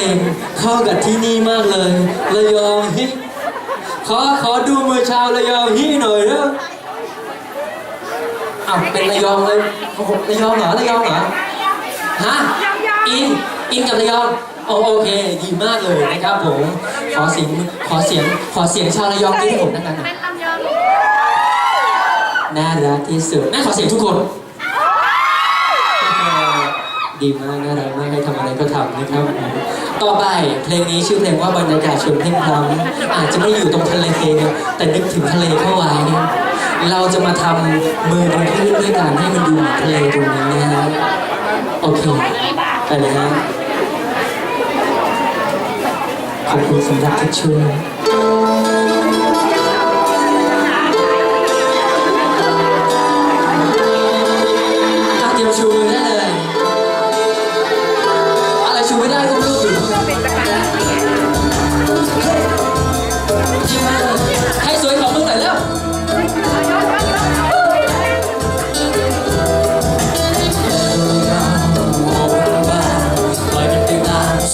ลงเข้ากับที่นี่มากเลยระยองฮิขอขอดูมือชาวระยองฮิหน่อยเด้ออ้าวเป็นระยองเลยโอ้โหระยองเหรอระยองเหรอฮะอินอินกับระยองโอโอเคดีมากเลยนะครับผมขอเสียงขอเสียงขอเสียงชาวระยองที่ให้ผมนะครับเป็นลำยองน่ารักที่สุดน่าขอเสียงทุกคน ดีมากน่ารักมากให้ทำอะไรก็ทำนะครับ ต่อไปเพลงนี้ชื่อเพลงว่าบรรยากาศชวนเพ่งพล้ำอาจจะไม่อยู่ตรงทะเลแต่นึกถึงทะเลเข้าไว้ เราจะมาทำมือบนคลื่นด้วยกันให้มันดูเหมือนทะเลตรงนี้นะฮะโอเคไปเลยฮะขอบคุณสำหรับทุกช่วย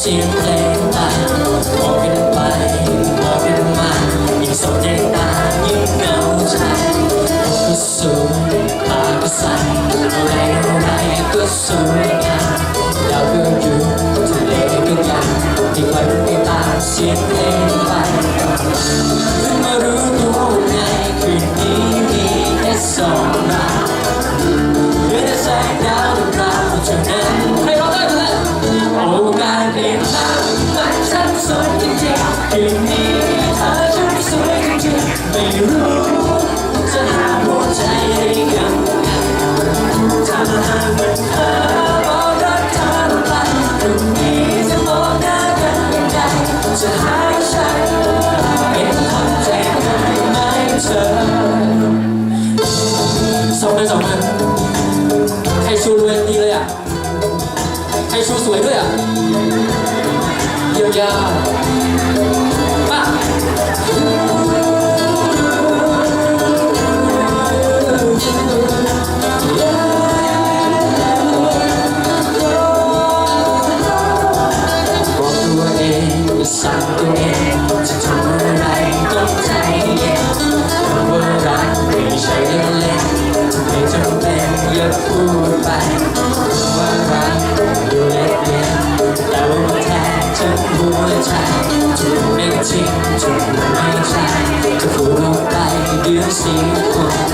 เสียงเพลงไปมองกันไปมองกันมายิ่งสดยิ่งตายิ่งเหงาใจก็สวยตาก็ใสอะไรอะไรก็สวยงามดาวก็อยู่ทะเลก็ยังที่ปล่อยมันไปตามเสียงเพลงไปเพิ่งมารู้ตัวในคืนนี้มีแค่สองเราเหลือแต่แสงดาวดวงดาวเท่านั้น วยจริงๆคืนนี้เธอช่างสวยจริงๆไม่รู้จะหาหัวใจได้ยังไงถ้าหากมันเธอบอกรักเธอลงไปคืนนี้จะมองหน้ากันยังไงจะหาฉันเป็นคนใจง่ายไหมเธอสองมือสองมือใครชูรวยดีเลยอะใครชูสวยด้วยอะ ยาบอกตัวเองว่าสั่งตัวเองจะทำอะไรต้องใจเย็นว่ารักไม่ใช่เล่นๆไม่จำเป็นอย่าพูดไปว่ารัก จริงถูกไม่ใช่จะพูดออกไปเดี๋ยวเสียคน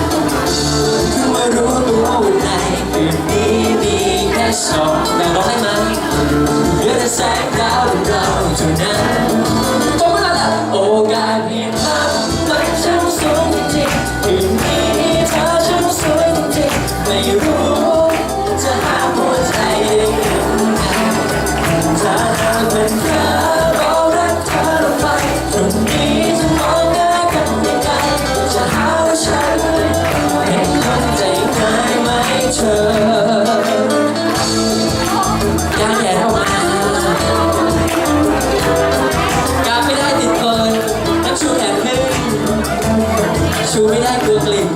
ชูไม่ได้กลัวกลิ่น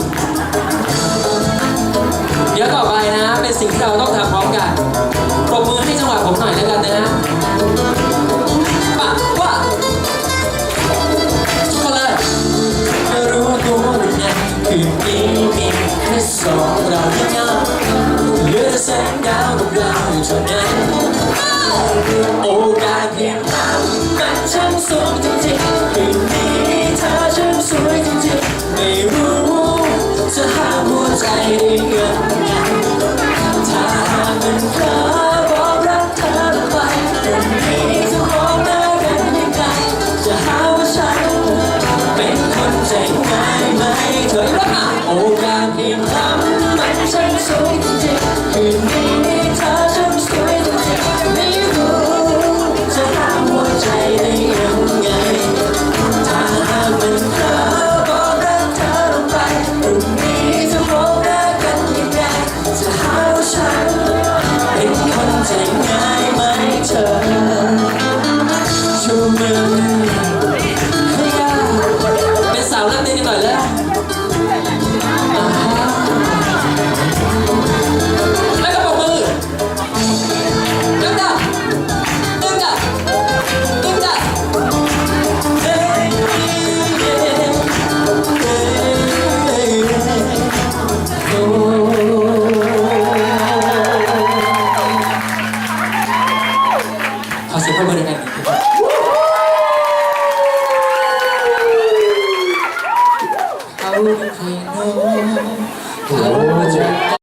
เดี๋ยวต่อไปนะ เป็นสิ่งที่เราต้องทำพร้อมกันปรบมือให้จังหวะผมหน่อยแล้วกันนะฮะปะว่าทุกคนเลยไม่รู้ตัวว่าในคืนนี้มีแค่สองเราที่เงาเหลือแต่แสงดาวกับเราเท่านั้นโอำมั ขอเสียงปรบมือดังๆอีกทีครับเขาเป็นใครเนาะเขาจะ